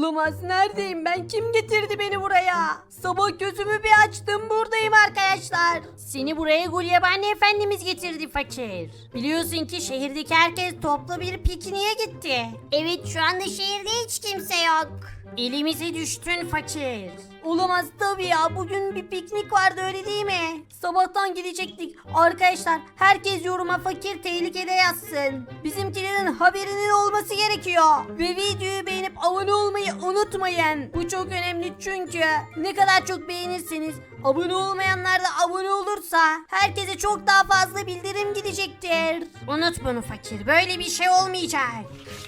Olamaz neredeyim ben kim getirdi beni buraya? Sabah gözümü bir açtım buradayım arkadaşlar. Seni buraya Gulyabani Efendimiz getirdi fakir. Biliyorsun ki şehirdeki herkes toplu bir pikniğe gitti. Evet şu anda şehirde hiç kimse yok. Elimize düştün fakir. Olamaz tabii ya bugün bir piknik vardı öyle değil mi? Sabahtan gidecektik. Arkadaşlar herkes yoruma fakir tehlikede yazsın. Bizimkilerin haberinin olması gerekiyor. Ve videoyu beğenip abone olmayı unutmayın. Bu çok önemli çünkü ne kadar çok beğenirseniz abone olmayanlar da abone olursa herkese çok daha fazla bildirim gidecektir. Unut bunu fakir. Böyle bir şey olmayacak.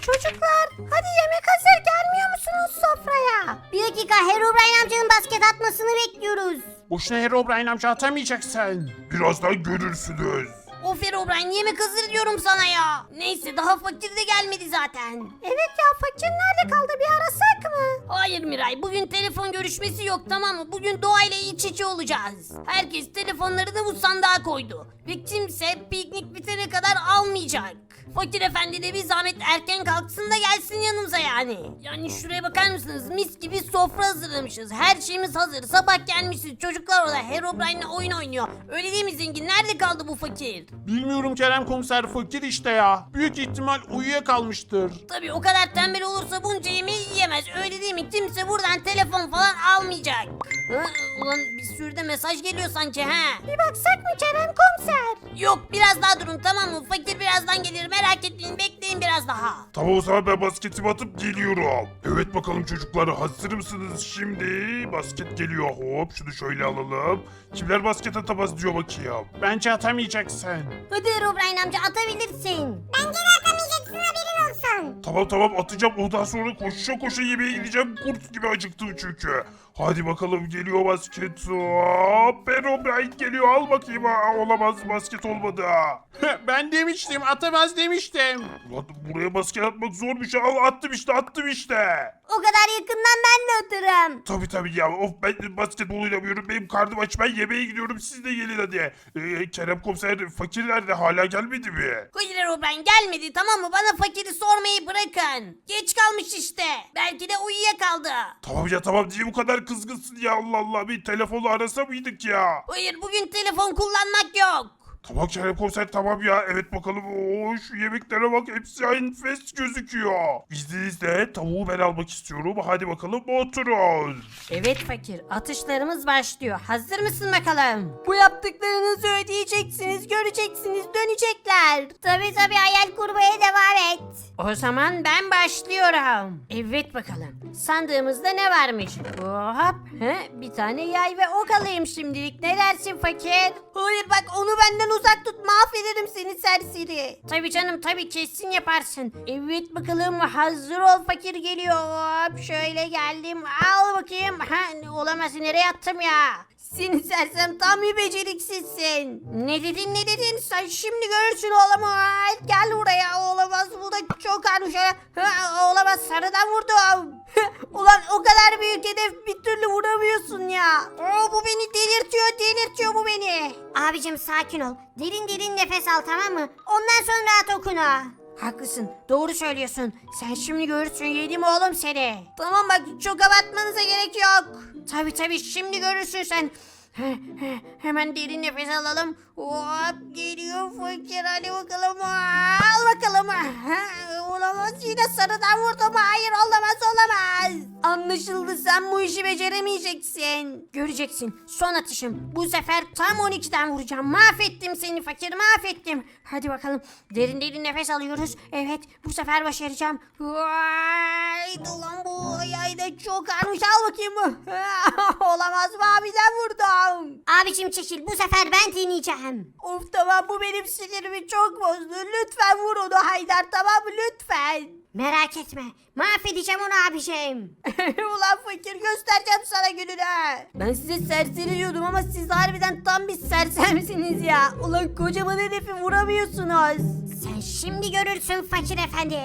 Çocuklar hadi yemek hazır gelmiyor musunuz sofraya? Bir dakika Herobrine amcanın basket atmasını bekliyoruz. Boşuna Herobrine amca atamayacaksın. Birazdan görürsünüz. Of Herobrine yemek hazır diyorum sana ya. Neyse daha fakir de gelmedi zaten. Evet ya fakir nerede kaldı bir arasak mı? Hayır Miray bugün telefon görüşmesi yok tamam mı? Bugün doğayla iç içe olacağız. Herkes telefonlarını bu sandığa koydu. Ve kimse piknik bitene kadar almayacak. Fakir efendi de bir zahmet erken kalksın da gelsin yanımıza yani. Yani şuraya bakar mısınız? Mis gibi sofra hazırlamışız. Her şeyimiz hazır. Sabah gelmişiz. Çocuklar orada Herobrine'le oyun oynuyor. Öyle değil mi zengin? Nerede kaldı bu fakir? Bilmiyorum Kerem komiser fakir işte ya. Büyük ihtimal uyuyakalmıştır. Tabii o kadar tembel olursa bunca yemeği yiyemez. Öyle değil mi? Kimse buradan telefon falan almayacak. Hı? Ulan bir sürü de mesaj geliyor sanki ha. Bir baksak mı Kerem komiser? Yok biraz daha durun tamam mı? Fakir birazdan gelir merak etmeyin bekleyin biraz daha. Tamam o zaman ben basketimi atıp geliyorum. Evet bakalım çocuklar hazır mısınız şimdi? Basket geliyor hop şunu şöyle alalım. Kimler basket atamaz diyor bakayım. Bence atamayacaksın. Hadi Herobrine amca atabilirsin. Bence de atamayacaksın haberin olsun. Tamam tamam atacağım ondan sonra koşa koşa yemeğe gideceğim. Kurt gibi acıktım çünkü. Hadi bakalım geliyor basket. Hop Herobrine geliyor al bakayım. Aa, olamaz basket olmadı. ben demiştim atamaz demiştim. Ulan buraya basket atmak zormuş. Al attım işte attım işte. O kadar yakından ben de atarım. Tabii tabii ya. Of ben basketbol oynamıyorum. Benim karnım aç. Ben yemeğe gidiyorum. Siz de gelin hadi. Ee, Kerem komiser fakir nerede? Hala gelmedi mi? Hayır Herobrine gelmedi tamam mı? Bana fakiri sormayı bırakın. Geç kalmış işte. Belki de uyuyakaldı. Tamam ya tamam. Niye bu kadar kızgınsın ya? Allah Allah. Bir telefonu arasa mıydık ya? Hayır bugün telefon kullanmak yok. Tamam Kerem komiser tamam ya. Evet bakalım. Oo, şu yemeklere bak. Hepsi enfes gözüküyor. İzninizle tavuğu ben almak istiyorum. Hadi bakalım oturun. Evet fakir atışlarımız başlıyor. Hazır mısın bakalım? Bu yaptıklarınızı ödeyeceksiniz, göreceksiniz, dönecekler. Tabi tabi hayal kurmaya devam et. O zaman ben başlıyorum. Evet bakalım. Sandığımızda ne varmış? Hop. He, bir tane yay ve ok alayım şimdilik. Ne dersin fakir? Hayır bak onu benden uzak tut, mahvederim seni serseri. Tabi canım tabi kesin yaparsın. Evet bakalım hazır ol fakir geliyor. Hop şöyle geldim. Al bakayım. Ha, olamaz nereye attım ya? Seni sersem tam bir beceriksizsin. Ne dedin ne dedin? Sen şimdi görürsün olamaz. Gel buraya olamaz. Bu da çok karmış. Ha, Olamaz sarıdan vurdum. Ulan o kadar büyük hedef bir türlü vuramıyorsun ya. Oo, bu beni delirtiyor delirtiyor bu beni. Abicim sakin ol. Derin derin nefes al tamam mı? Ondan sonra at okunu. Haklısın. Doğru söylüyorsun. Sen şimdi görürsün yedim oğlum seni. Tamam bak çok abartmanıza gerek yok. Tabi tabi şimdi görürsün sen. He- he- Hemen derin nefes alalım. Hop geliyor fakir hadi bakalım. Al bakalım. Olamaz yine sarıdan vurdum. Hayır olamaz olamaz. Anlaşıldı sen bu işi beceremeyeceksin. Göreceksin son atışım. Bu sefer tam 12'den vuracağım. Mahvettim seni fakir mahvettim. Hadi bakalım derin derin nefes alıyoruz. Evet bu sefer başaracağım. Vay ulan bu da çok ağırmış al bakayım. Olamaz maviden vurdum. Abicim çekil bu sefer ben deneyeceğim. Of tamam bu benim sinirimi çok bozdu. Lütfen vur onu Haydar tamam mı lütfen. Merak etme. Mahvedeceğim onu abicim. Ulan fakir göstereceğim sana gününü. Ben size serseri diyordum ama siz harbiden tam bir sersemsiniz ya. Ulan kocaman hedefi vuramıyorsunuz. Sen şimdi görürsün fakir efendi.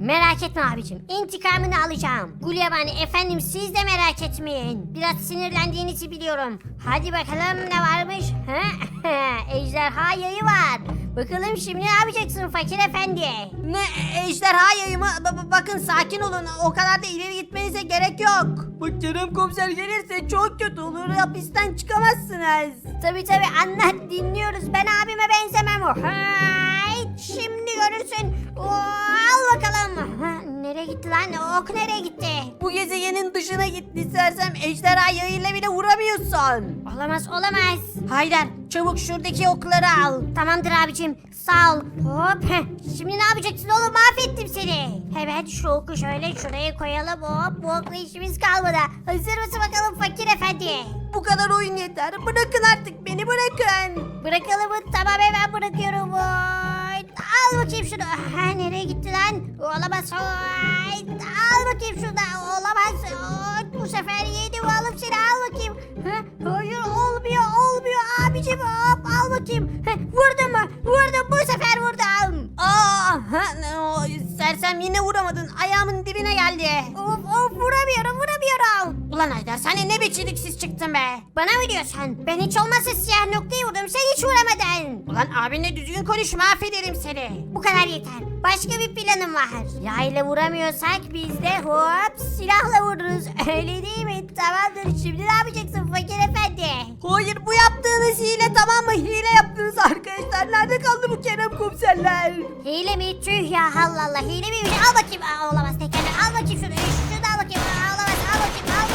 Merak etme abicim. İntikamını alacağım. Gulyabani efendim siz de merak etmeyin. Biraz sinirlendiğinizi biliyorum. Hadi bakalım ne varmış? Ha? Ejderha yayı var. Bakalım şimdi ne yapacaksın fakir efendi? Ne ejderha yayı mı? Ba- ba- bakın sakin olun. O kadar da ileri gitmenize gerek yok. Bak Kerem komiser gelirse çok kötü olur. Hapisten çıkamazsınız. Tabi tabi anlat dinliyoruz. Ben abime benzemem o. Hayt, şimdi görürsün. Oo, al bakalım. Ha, nereye gitti lan? Ok nereye gitti? Bu gezegenin dışına gitti sersem ejderha yayıyla bile vuramıyorsun. Olamaz olamaz. Haydar çabuk şuradaki okları al. Tamamdır abicim. Sağ ol. Hop. heh. Şimdi ne yapacaksın oğlum? Mahvettim seni. Hemen şu oku şöyle şuraya koyalım. Hop. Bu okla işimiz kalmadı. Hazır mısın bakalım fakir efendi? Bu kadar oyun yeter. Bırakın artık beni bırakın. Bırakalım mı? Tamam hemen bırakıyorum. Oy. Al bakayım şunu. Ha, nereye gitti lan? Olamaz. Oy. Al bakayım şunu. Olamaz. Oy. Bu sefer yedim alıp seni al bakayım. Ha, hayır olmuyor olmuyor abicim. Hop al bakayım. Ha, vurdun mu? Vurdum bu sefer vurdum. Aa, ha, o, sersem yine vuramadın. Ayağımın dibine geldi. Of of vuramıyorum vuramıyorum. Ulan Haydar sen ne beceriksiz çıktın be. Bana mı diyorsun? Ben hiç olmazsa siyah noktayı vurdum. Sen hiç vuramadın. Ulan abinle düzgün konuş mahvederim seni. Bu kadar yeter. Başka bir planım var. Yayla vuramıyorsak biz de hop silahla vururuz. Öyle değil mi? Tamamdır. Şimdi ne yapacaksın fakir efendi? Hayır bu yaptığınız hile tamam mı? Hile yaptınız arkadaşlar. Nerede kaldı bu Kerem komiserler? Hile mi? Tüh ya Allah Allah. Hile mi? Al bakayım. Aa, olamaz tekerle. Al bakayım şunu. Şunu da al bakayım. Aa, olamaz. Al bakayım. Al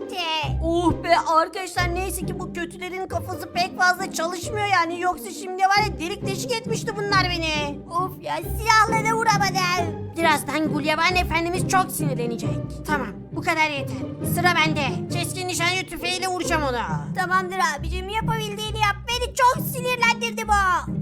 bitti. Oh be arkadaşlar neyse ki bu kötülerin kafası pek fazla çalışmıyor yani. Yoksa şimdi var ya delik deşik etmişti bunlar beni. Of ya silahla da vuramadım. Birazdan Gulyaban Efendimiz çok sinirlenecek. Tamam bu kadar yeter. Sıra bende. Keskin nişancı tüfeğiyle vuracağım ona. Tamamdır abicim yapabildiğini yap. Beni çok sinirlendirdi bu.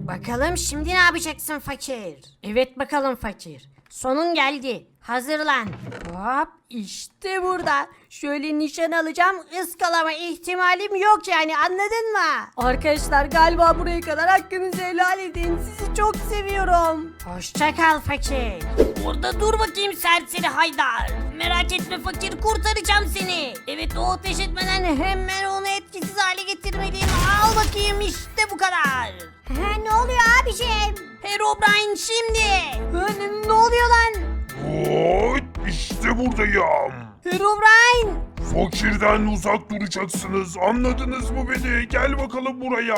Bakalım şimdi ne yapacaksın fakir? Evet bakalım fakir. Sonun geldi. Hazırlan. Hop işte burada. Şöyle nişan alacağım. ıskalama ihtimalim yok yani anladın mı? Arkadaşlar galiba buraya kadar hakkınızı helal edin. Sizi çok seviyorum. Hoşça kal fakir. Orada dur bakayım serseri Haydar. Merak etme fakir kurtaracağım seni. Evet o ateş etmeden hemen onu etkisiz hale getirmeliyim. Al bakayım işte bu kadar. Ha, ne oluyor abicim? Herobrine şimdi. Ha, ne, ne oluyor lan? Oy, işte buradayım. Herobrine. Fakirden uzak duracaksınız. Anladınız mı beni? Gel bakalım buraya.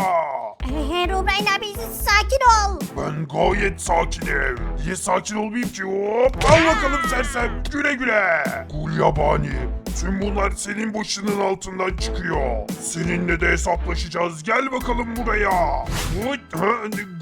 Herobrine abi sakin ol. Ben gayet sakinim. Niye sakin olmayayım ki? Hop, al bakalım sersem. Güle güle. Kul yabani. Tüm bunlar senin başının altından çıkıyor. Seninle de hesaplaşacağız. Gel bakalım buraya. Hıt, ha,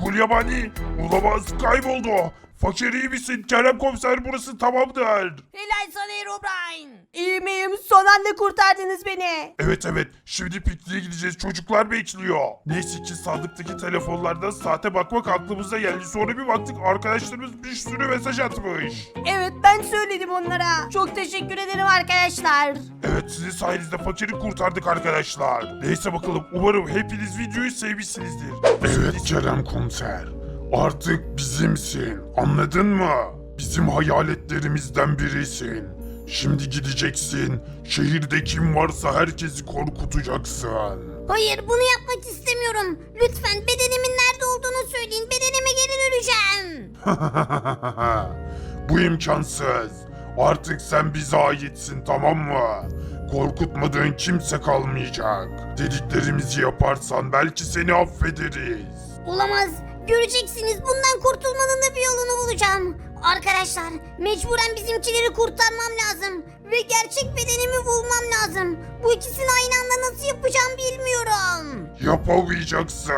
Gul yabani. Olamaz kayboldu. Fakir iyi misin? Kerem komiser burası tamamdır. Helal sana Herobrine. İyi miyim? Son anda kurtardınız beni. Evet evet şimdi pikniğe gideceğiz çocuklar bekliyor. Neyse ki sandıktaki telefonlardan saate bakmak aklımıza geldi. Sonra bir baktık arkadaşlarımız bir sürü mesaj atmış. Evet ben söyledim onlara. Çok teşekkür ederim arkadaşlar. Evet sizin sayenizde fakiri kurtardık arkadaşlar. Neyse bakalım umarım hepiniz videoyu sevmişsinizdir. Evet Kerem komiser artık bizimsin anladın mı? Bizim hayaletlerimizden birisin. Şimdi gideceksin. Şehirde kim varsa herkesi korkutacaksın. Hayır bunu yapmak istemiyorum. Lütfen bedenimin nerede olduğunu söyleyin. Bedenime geri döneceğim. Bu imkansız. Artık sen bize aitsin tamam mı? Korkutmadığın kimse kalmayacak. Dediklerimizi yaparsan belki seni affederiz. Olamaz. Göreceksiniz bundan kurtulmanın da bir yolunu bulacağım. Arkadaşlar mecburen bizimkileri kurtarmam lazım. Ve gerçek bedenimi bulmam lazım. Bu ikisini aynı anda nasıl yapacağım bilmiyorum. Yapamayacaksın.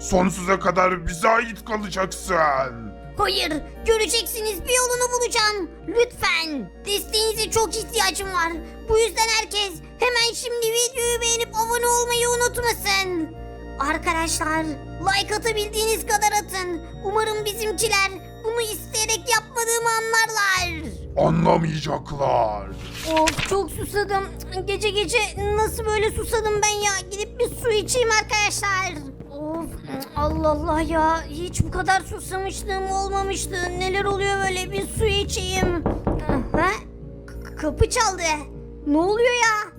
Sonsuza kadar bize ait kalacaksın. Hayır, göreceksiniz bir yolunu bulacağım. Lütfen. Desteğinize çok ihtiyacım var. Bu yüzden herkes hemen şimdi videoyu beğenip abone olmayı unutmasın. Arkadaşlar, like atabildiğiniz kadar atın. Umarım bizimkiler bunu isteyerek yapmadığımı anlarlar. Anlamayacaklar. Of çok susadım. Gece gece nasıl böyle susadım ben ya? Gidip bir su içeyim arkadaşlar. Of Allah Allah ya. Hiç bu kadar susamışlığım olmamıştı. Neler oluyor böyle bir su içeyim. Ha? K- kapı çaldı. Ne oluyor ya?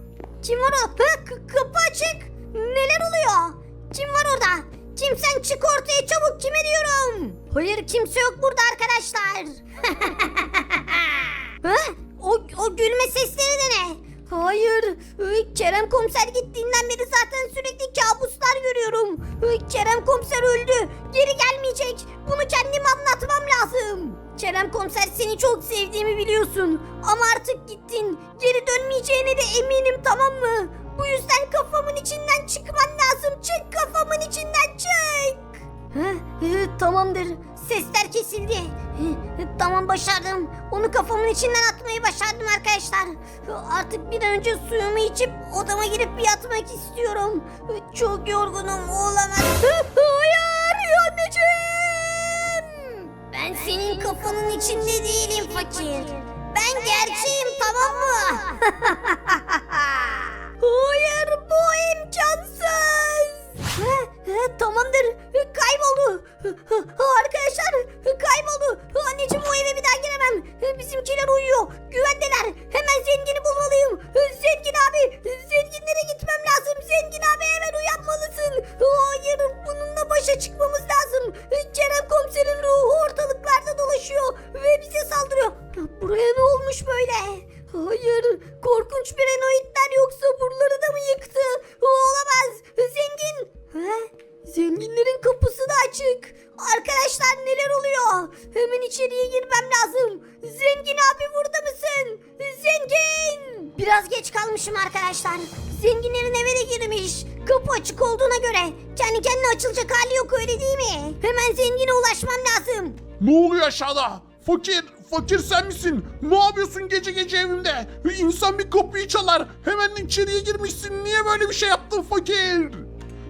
Kim var o? Ha, k- kapı açık. Neler oluyor? Kim var orada? Kimsen çık ortaya çabuk kime diyorum? Hayır kimse yok burada arkadaşlar. ha? O, o gülme sesleri de ne? Hayır. Ay, Kerem komiser gittiğinden beri zaten sürekli kabuslar görüyorum. Kerem komiser öldü. Geri gelmeyecek. Bunu kendim anlatmam lazım. Kerem komiser seni çok sevdiğimi biliyorsun. Ama artık gittin. Geri dönmeyeceğine de eminim tamam mı? Bu yüzden kafamın içinden çıkman lazım. Çık kafamın içinden çık. Tamamdır. Sesler kesildi. Tamam başardım. Onu kafamın içinden atmayı başardım arkadaşlar. Artık bir an önce suyumu içip odama girip bir yatmak istiyorum. Çok yorgunum olamaz. Hayır anneciğim. Ben senin kafanın içinde değilim fakir. Ben gerçeğim tamam mı? açık. Arkadaşlar neler oluyor? Hemen içeriye girmem lazım. Zengin abi burada mısın? Zengin. Biraz geç kalmışım arkadaşlar. Zenginlerin eve de girmiş. Kapı açık olduğuna göre kendi kendine açılacak hali yok öyle değil mi? Hemen zengine ulaşmam lazım. Ne oluyor aşağıda? Fakir, fakir sen misin? Ne yapıyorsun gece gece evimde? İnsan bir kapıyı çalar. Hemen içeriye girmişsin. Niye böyle bir şey yaptın fakir?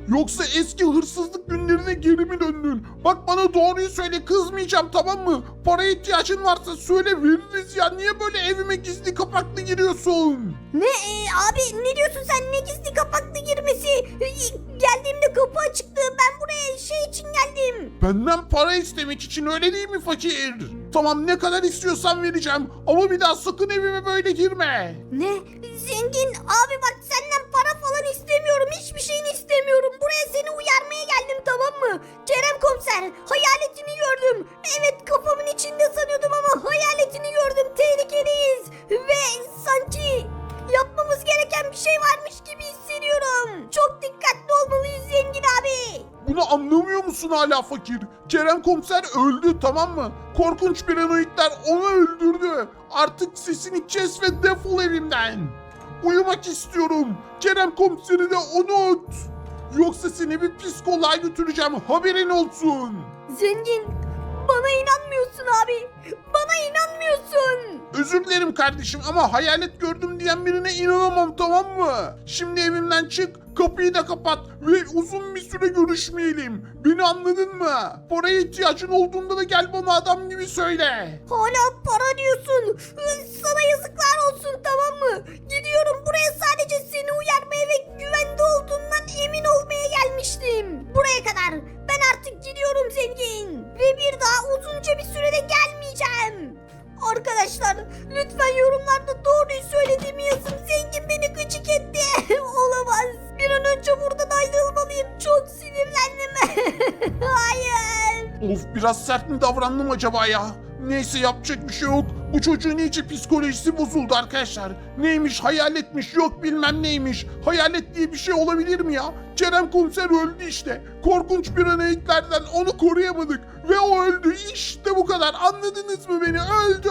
Yoksa eski hırsızlık günlerine geri mi döndün? Bak bana doğruyu söyle kızmayacağım tamam mı? Paraya ihtiyacın varsa söyle veririz ya. Niye böyle evime gizli kapaklı giriyorsun? Ne e, abi ne diyorsun sen ne gizli kapaklı girmesi? E, geldiğimde kapı açıktı Benden para istemek için öyle değil mi fakir? Tamam ne kadar istiyorsan vereceğim ama bir daha sakın evime böyle girme. Ne? Zengin abi bak senden para falan istemiyorum hiçbir şeyini istemiyorum. Buraya seni uyarmaya geldim tamam mı? Kerem komiser hayaletini gördüm. Evet kafamın içinde sanıyordum ama hayaletini gördüm tehlikeliyiz. Ve sanki yapmamız gereken bir şey varmış gibi hissediyorum. Çok dikkatli olmalıyız. Bunu anlamıyor musun hala fakir? Kerem komiser öldü tamam mı? Korkunç piranoidler onu öldürdü. Artık sesini kes ve defol evimden. Uyumak istiyorum. Kerem komiseri de unut. Yoksa seni bir psikoloğa götüreceğim haberin olsun. Zengin bana inanmıyorsun abi. Bana inanmıyorsun. Özür dilerim kardeşim ama hayalet gördüm diyen birine inanamam tamam mı? Şimdi evimden çık, kapıyı da kapat ve uzun bir süre görüşmeyelim. Beni anladın mı? Paraya ihtiyacın olduğunda da gel bana adam gibi söyle. Hala para diyorsun. Sana yazıklar olsun tamam mı? Gidiyorum buraya sadece seni uyarmaya ve güvende olduğundan emin olmaya gelmiştim. Buraya kadar. Ben artık gidiyorum zengin. Ve bir daha uzunca bir sürede gelmeyeceğim. Arkadaşlar lütfen yorumlarda doğruyu söylediğimi yazın. Zengin beni gıcık etti. Olamaz. Bir an önce buradan ayrılmalıyım. Çok sinirlendim. Hayır. Of biraz sert mi davrandım acaba ya? Neyse yapacak bir şey yok. Bu çocuğun iyice psikolojisi bozuldu arkadaşlar. Neymiş hayaletmiş yok bilmem neymiş. Hayalet diye bir şey olabilir mi ya? Kerem komiser öldü işte. Korkunç piranayitlerden onu koruyamadık. Ve o öldü işte bu kadar anladınız mı beni öldü.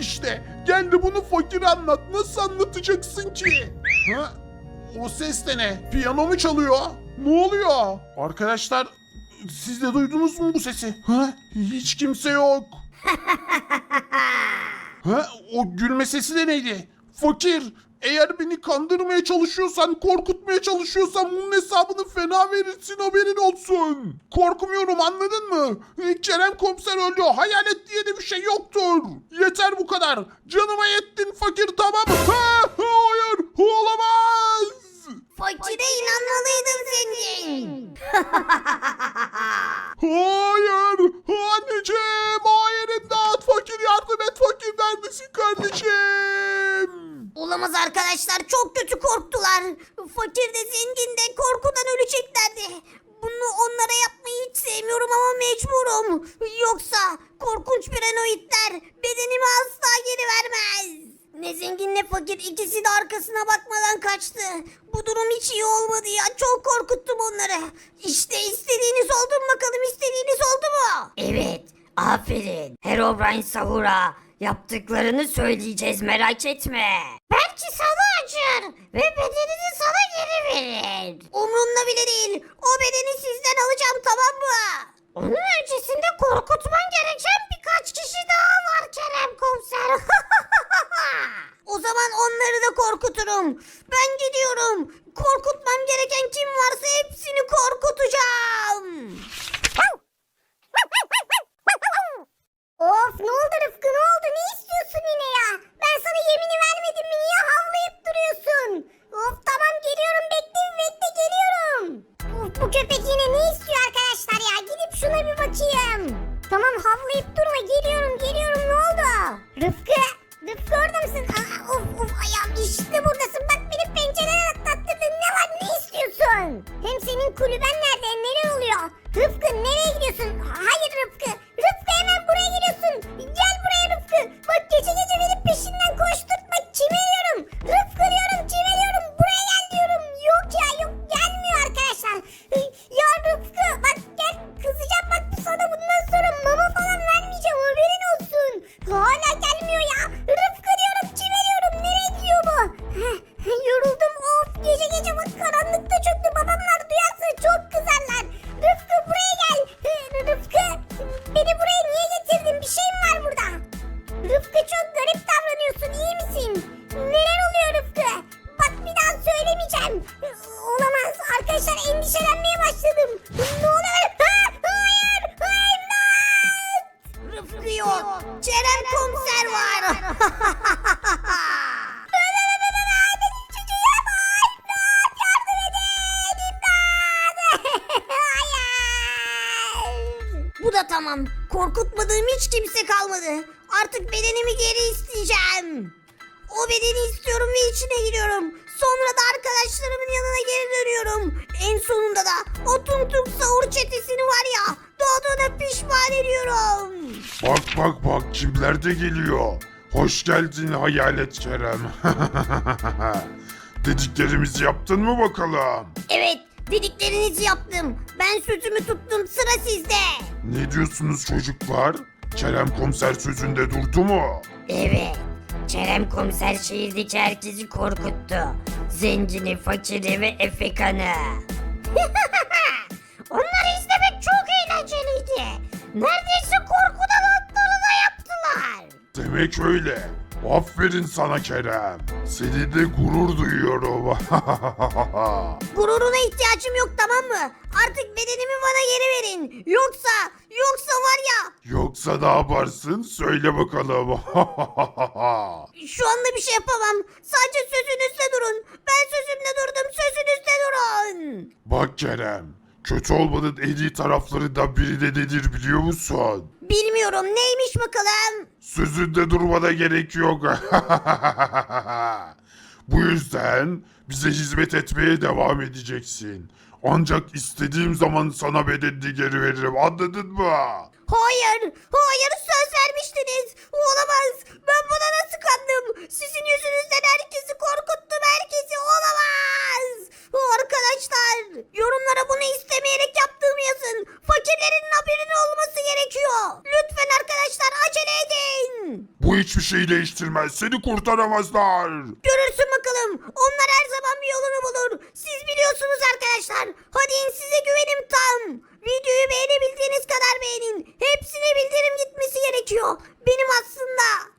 İşte gel de bunu fakir anlat. Nasıl anlatacaksın ki? Ha? O ses de ne? Piyano mu çalıyor? Ne oluyor? Arkadaşlar siz de duydunuz mu bu sesi? Ha? Hiç kimse yok. Ha? O gülme sesi de neydi? Fakir, eğer beni kandırmaya çalışıyorsan, korkutmaya çalışıyorsan bunun hesabını fena verirsin haberin olsun. Korkmuyorum anladın mı? E, Kerem komiser öldü. Hayalet diye de bir şey yoktur. Yeter bu kadar. Canıma yettin fakir tamam? Ha, hayır olamaz. Fakire inanmalıydın zengin. Hayır! Anneciğim! Hayır imdat! Fakir yardım et! Fakir neredesin kardeşim? Olamaz arkadaşlar çok kötü korktular. Fakir de zengin de korkudan öleceklerdi. Bunu onlara yapmayı hiç sevmiyorum ama mecburum. Yoksa korkunç piranoidler bedenimi asla geri vermez. Ne zengin ne fakir ikisi de arkasına bakmadan kaçtı. Bu durum hiç iyi olmadı ya. Çok korkuttum onları. İşte istediğiniz oldu mu bakalım istediğiniz oldu mu? Evet, aferin. Herobrine Sahur'a yaptıklarını söyleyeceğiz merak etme. Belki sana acır ve bedenini sana geri verir. Umrumda bile değil. O bedeni sizden alacağım tamam mı? Onun öncesinde korkutman gereken birkaç kişi daha var Kerem komiser. O zaman onları da korkuturum. Ben gidiyorum. Korkutmam gereken kim varsa hepsini korkutacağım. Olamaz arkadaşlar endişelenmeye başladım. Ne oluyor? Bak bak bak kimler de geliyor. Hoş geldin hayalet Kerem. Dediklerimizi yaptın mı bakalım? Evet dediklerinizi yaptım. Ben sözümü tuttum sıra sizde. Ne diyorsunuz çocuklar? Kerem komiser sözünde durdu mu? Evet, Kerem komiser şehirdeki herkesi korkuttu. Zengini, fakiri ve efekanı. Onları izlemek çok eğlenceliydi. Neredeyse korkudan atlarına yaptılar. Demek öyle. Aferin sana Kerem. Seni de gurur duyuyorum. Gururuna ihtiyacım yok tamam mı? Artık bedenimi bana geri verin. Yoksa, yoksa var ya Yoksa ne yaparsın? Söyle bakalım. şu anda bir şey yapamam. Sadece sözünüzde durun. Ben sözümde durdum sözünüzde durun. Bak Kerem, kötü olmanın en iyi taraflarından biri de nedir biliyor musun? Bilmiyorum neymiş bakalım. Sözünde durmana gerek yok. Bu yüzden bize hizmet etmeye devam edeceksin. Ancak istediğim zaman sana bedenini geri veririm anladın mı? Hayır, hayır söz vermiştiniz. Olamaz. Ben buna nasıl kandım? Sizin yüzünüzden herkesi korkuttum. Herkesi olamaz. Arkadaşlar, yorumlara bunu istemeyerek yaptığımı yazın. Fakirlerin haberinin olması gerekiyor. Lütfen arkadaşlar acele edin. Bu hiçbir şeyi değiştirmez. Seni kurtaramazlar. Görürsün bakalım. Onlar her zaman bir yolunu bulur. Siz biliyorsunuz arkadaşlar. Hadi size güvenim tam. Videoyu beğenebildiğiniz kadar beğenin. Hepsine bildirim gitmesi gerekiyor. Benim aslında.